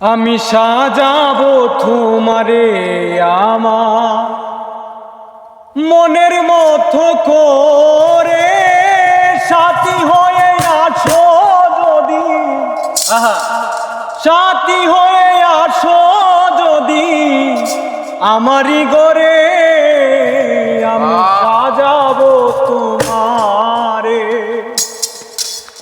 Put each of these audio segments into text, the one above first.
আমি সাজাবো তোমারে আমা মনের মতো করে। সাথী হয়ে আসো যদি। সাথী হয়ে আসো যদি। আমারই গরে আমা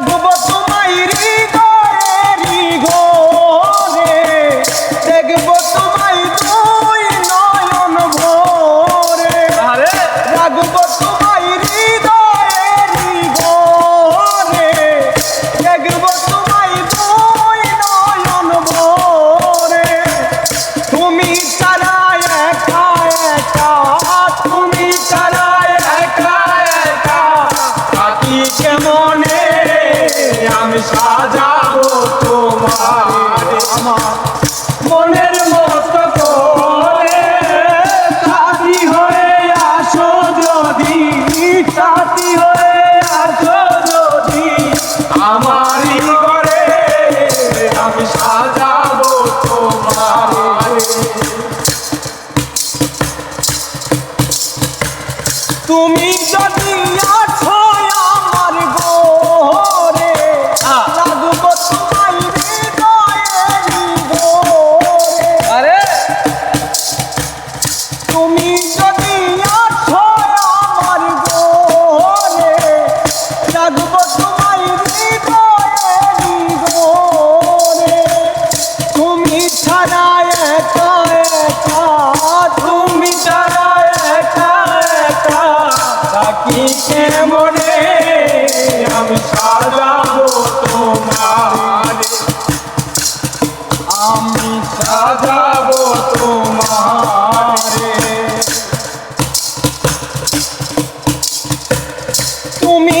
রাখব আমারই করে আমি সাজাবো তোমারে। তুমি যদি আছো আমার গোরে লাগব তোমার আরে। তুমি যদি আছো আমার গোরে লাগব কিসে মনে আমি সাজাবো তোমার? আমি সাজাবো তোমার। তুমি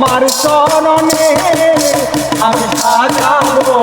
তোমার চরণে আমি হাজারো